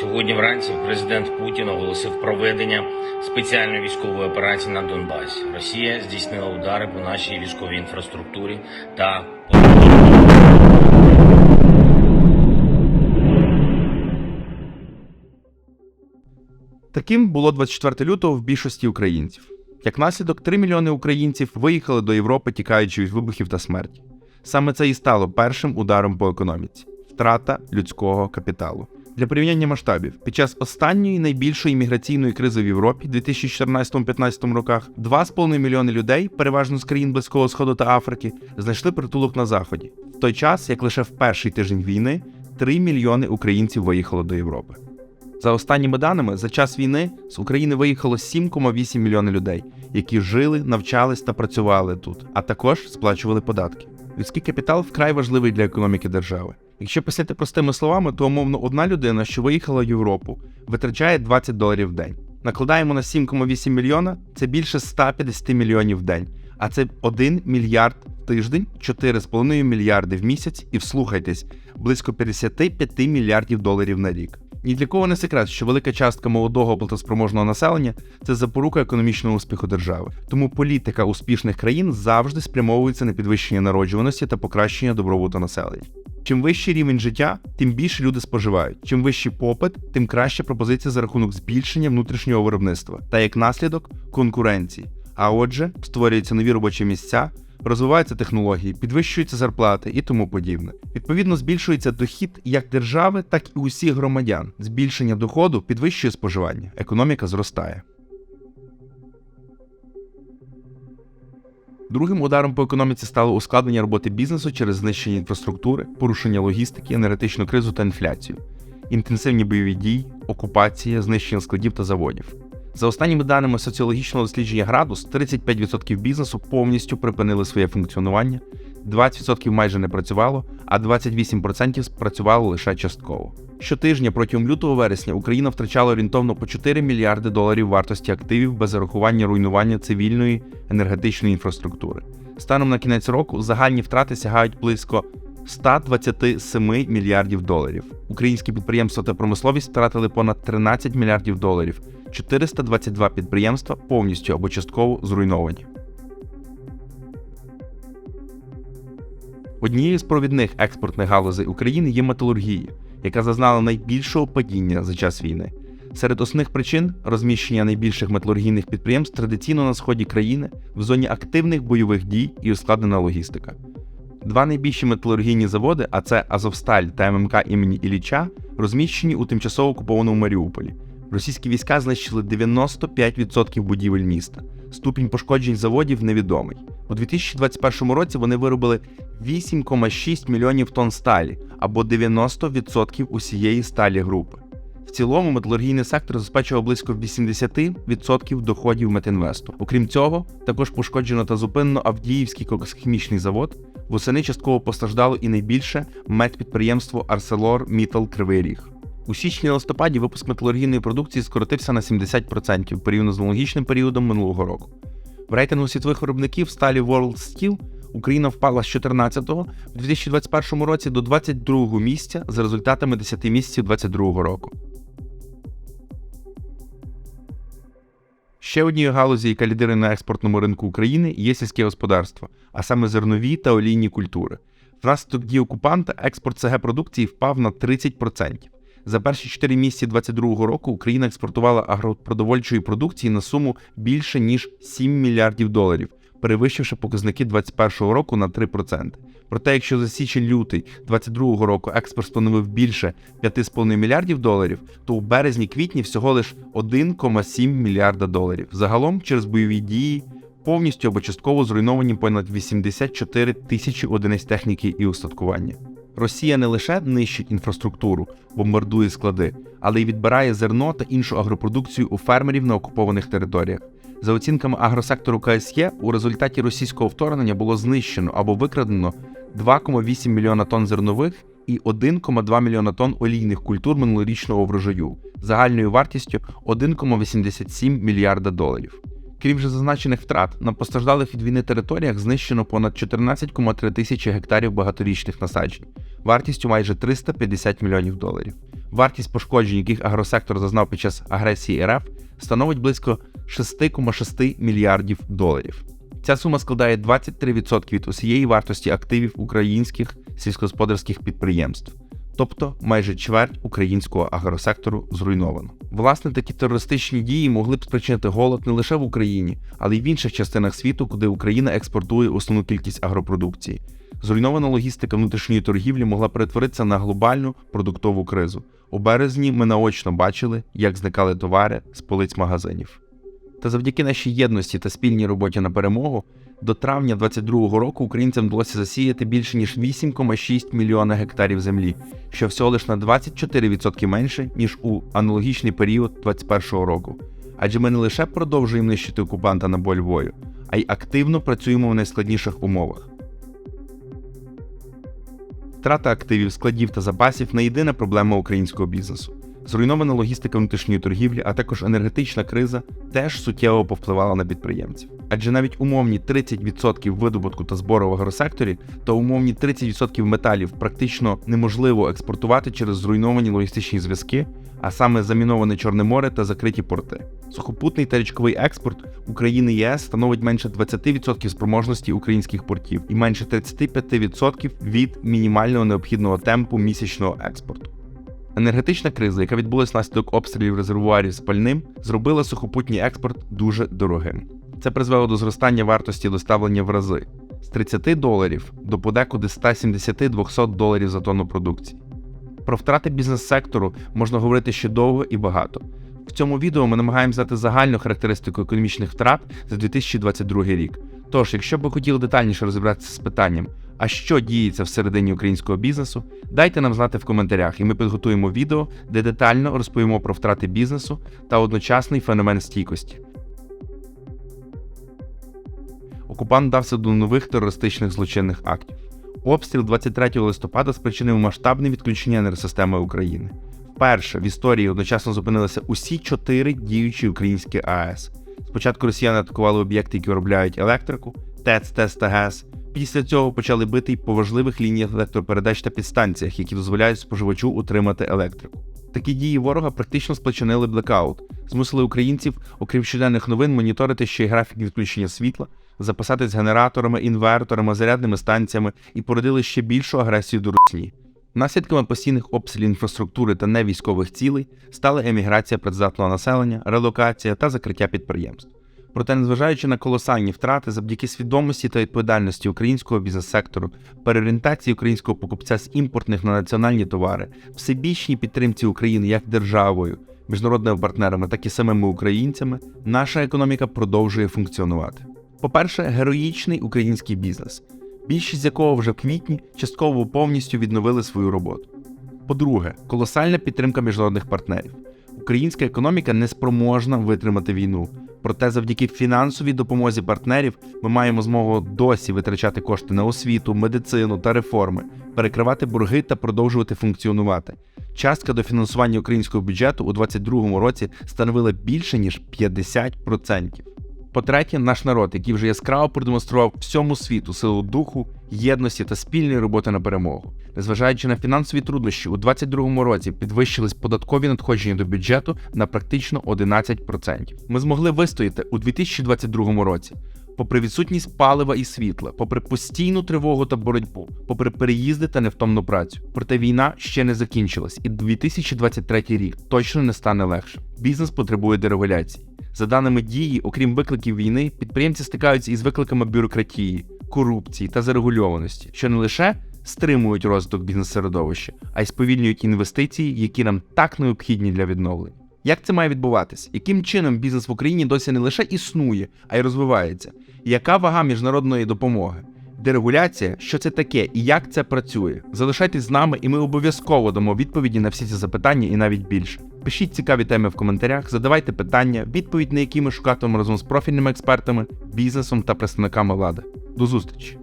Сьогодні вранці президент Путін оголосив проведення спеціальної військової операції на Донбасі. Росія здійснила удари по нашій військовій інфраструктурі та Таким було 24 лютого в більшості українців. Як наслідок, 3 мільйони українців виїхали до Європи, тікаючи від вибухів та смерті. Саме це і стало першим ударом по економіці втрата людського капіталу. Для порівняння масштабів, під час останньої найбільшої міграційної кризи в Європі 2014-15 роках 2,5 мільйони людей, переважно з країн Близького Сходу та Африки, знайшли притулок на заході, в той час, як лише в перший тиждень війни 3 мільйони українців виїхало до Європи. За останніми даними, за час війни з України виїхало 7,8 мільйони людей, які жили, навчались та працювали тут, а також сплачували податки. Людський капітал вкрай важливий для економіки держави. Якщо писати простими словами, то умовно одна людина, що виїхала в Європу, витрачає 20 доларів в день. Накладаємо на 7,8 мільйона це більше 150 мільйонів в день, а це 1 мільярд в тиждень, 4,5 мільярди в місяць, і вслухайтесь, близько 55 мільярдів доларів на рік. Ні для кого не секрет, що велика частка молодого платоспроможного населення це запорука економічного успіху держави. Тому політика успішних країн завжди спрямовується на підвищення народжуваності та покращення добробуту населення. Чим вищий рівень життя, тим більше люди споживають. Чим вищий попит, тим краща пропозиція за рахунок збільшення внутрішнього виробництва та як наслідок конкуренції. А отже, створюються нові робочі місця, розвиваються технології, підвищуються зарплати і тому подібне. Відповідно, збільшується дохід як держави, так і усіх громадян. Збільшення доходу підвищує споживання, економіка зростає. Другим ударом по економіці стало ускладнення роботи бізнесу через знищення інфраструктури, порушення логістики, енергетичну кризу та інфляцію, інтенсивні бойові дії, окупація, знищення складів та заводів. За останніми даними соціологічного дослідження Градус, 35% бізнесу повністю припинили своє функціонування, 20% майже не працювало, а 28% спрацювало лише частково. Щотижня протягом лютого-вересня Україна втрачала орієнтовно по 4 мільярди доларів вартості активів без зарахування руйнування цивільної енергетичної інфраструктури. Станом на кінець року загальні втрати сягають близько 127 мільярдів доларів. Українські підприємства та промисловість втратили понад 13 мільярдів доларів. 422 підприємства повністю або частково зруйновані. Однією з провідних експортних галузей України є металургія, яка зазнала найбільшого падіння за час війни. Серед основних причин розміщення найбільших металургійних підприємств традиційно на сході країни в зоні активних бойових дій і ускладнена логістика. Два найбільші металургійні заводи, а це Азовсталь та ММК імені Ілліча, розміщені у тимчасово окупованому Маріуполі. Російські війська знищили 95% будівель міста. Ступінь пошкоджень заводів невідомий. У 2021 році вони виробили 8,6 мільйонів тонн сталі або 90% усієї сталі групи. В цілому металургійний сектор забезпечував близько 80% доходів Метінвесту. Окрім цього, також пошкоджено та зупинено Авдіївський коксохімічний завод. Восени частково постраждало і найбільше медпідприємство Арселор Мітал Кривий Ріг. У січні-листопаді випуск металургійної продукції скоротився на 70% порівняно з аналогічним періодом минулого року. В рейтингу світових виробників сталі World Steel Україна впала з 14-го в 2021 році до 22-го місця за результатами 10 місяців 2022 року. Ще однією галузі, яка лідирує на експортному ринку України, є сільське господарство, а саме зернові та олійні культури. Внаслідок дії окупанта експорт ЦГ продукції впав на 30%. За перші 4 місяці 2022 року Україна експортувала агропродовольчої продукції на суму більше ніж 7 мільярдів доларів, перевищивши показники 2021 року на 3%. Проте, якщо за січень-лютий 2022 року експорт становив більше 5,5 мільярдів доларів, то у березні-квітні всього лиш 1,7 мільярда доларів. Загалом через бойові дії повністю або частково зруйновані понад 84 тисячі одиниць техніки і устаткування. Росія не лише нищить інфраструктуру, бомбардує склади, але й відбирає зерно та іншу агропродукцію у фермерів на окупованих територіях. За оцінками агросектору КСЄ, у результаті російського вторгнення було знищено або викрадено 2,8 мільйона тонн зернових і 1,2 мільйона тонн олійних культур минулорічного врожаю загальною вартістю 1,87 мільярда доларів. Крім вже зазначених втрат, на постраждалих від війни територіях знищено понад 14,3 тисячі гектарів багаторічних насаджень, вартістю майже 350 мільйонів доларів. Вартість пошкоджень, яких агросектор зазнав під час агресії РФ, становить близько 6,6 мільярдів доларів. Ця сума складає 23% від усієї вартості активів українських сільськогосподарських підприємств, тобто майже чверть українського агросектору зруйновано. Власне, такі терористичні дії могли б спричинити голод не лише в Україні, але й в інших частинах світу, куди Україна експортує основну кількість агропродукції. Зруйнована логістика внутрішньої торгівлі могла перетворитися на глобальну продуктову кризу. У березні ми наочно бачили, як зникали товари з полиць магазинів. Та завдяки нашій єдності та спільній роботі на перемогу до травня 2022 року українцям вдалося засіяти більше ніж 8,6 мільйона гектарів землі, що всього лиш на 24% менше ніж у аналогічний період 2021 року. Адже ми не лише продовжуємо нищити окупанта на боль вою, а й активно працюємо в найскладніших умовах. Втрата активів, складів та запасів не єдина проблема українського бізнесу. Зруйнована логістика внутрішньої торгівлі, а також енергетична криза теж суттєво повпливала на підприємців. Адже навіть умовні 30% видобутку та збору в агросекторі та умовні 30% металів практично неможливо експортувати через зруйновані логістичні зв'язки, а саме заміноване Чорне море та закриті порти. Сухопутний та річковий експорт України ЄС становить менше 20% спроможності українських портів і менше 35% від мінімального необхідного темпу місячного експорту. Енергетична криза, яка відбулася внаслідок обстрілів резервуарів з пальним, зробила сухопутній експорт дуже дорогим. Це призвело до зростання вартості доставлення в рази з 30 доларів до подекуди 170-200 доларів за тонну продукції. Про втрати бізнес-сектору можна говорити ще довго і багато. В цьому відео ми намагаємося дати загальну характеристику економічних втрат за 2022 рік. Тож, якщо б ви хотіли детальніше розібратися з питанням, а що діється всередині українського бізнесу, дайте нам знати в коментарях, і ми підготуємо відео, де детально розповімо про втрати бізнесу та одночасний феномен стійкості. Окупант дався до нових терористичних злочинних актів. Обстріл 23 листопада спричинив масштабне відключення енергосистеми України. Вперше в історії одночасно зупинилися усі чотири діючі українські АЕС. Спочатку росіяни атакували об'єкти, які виробляють електрику, ТЕЦ, ТЕС та ГЕС. Після цього почали бити й по важливих лініях електропередач та підстанціях, які дозволяють споживачу утримати електрику. Такі дії ворога практично сплачинили блекаут, змусили українців, окрім щоденних новин, моніторити ще й графік відключення світла, запасатись генераторами, інверторами, зарядними станціями і породили ще більшу агресію до Русні. Наслідками постійних обстрілів інфраструктури та невійськових цілей стали еміграція працездатного населення, релокація та закриття підприємств. Проте, незважаючи на колосальні втрати, завдяки свідомості та відповідальності українського бізнес-сектору, переорієнтації українського покупця з імпортних на національні товари, всебічній підтримці України як державою, міжнародними партнерами, так і самими українцями, наша економіка продовжує функціонувати. По-перше, героїчний український бізнес, більшість з якого вже в квітні частково повністю відновили свою роботу. По-друге, колосальна підтримка міжнародних партнерів. Українська економіка не спроможна витримати війну. Проте, завдяки фінансовій допомозі партнерів, ми маємо змогу досі витрачати кошти на освіту, медицину та реформи, перекривати борги та продовжувати функціонувати. Частка дофінансування українського бюджету у 2022 році становила більше ніж 50%. По-третє, наш народ, який вже яскраво продемонстрував всьому світу силу духу, єдності та спільної роботи на перемогу. Незважаючи на фінансові труднощі, у 2022 році підвищились податкові надходження до бюджету на практично 11%. Ми змогли вистояти у 2022 році. Попри відсутність палива і світла, попри постійну тривогу та боротьбу, попри переїзди та невтомну працю. Проте війна ще не закінчилась, і 2023 рік точно не стане легше. Бізнес потребує дерегуляції. За даними дії, окрім викликів війни, підприємці стикаються із викликами бюрократії, корупції та зарегульованості, що не лише стримують розвиток бізнес-середовища, а й сповільнюють інвестиції, які нам так необхідні для відновлення. Як це має відбуватися? Яким чином бізнес в Україні досі не лише існує, а й розвивається? Яка вага міжнародної допомоги? Дерегуляція, що це таке і як це працює? Залишайтесь з нами, і ми обов'язково дамо відповіді на всі ці запитання і навіть більше. Пишіть цікаві теми в коментарях, задавайте питання, відповідь на які ми шукатимемо разом з профільними експертами, бізнесом та представниками влади. До зустрічі!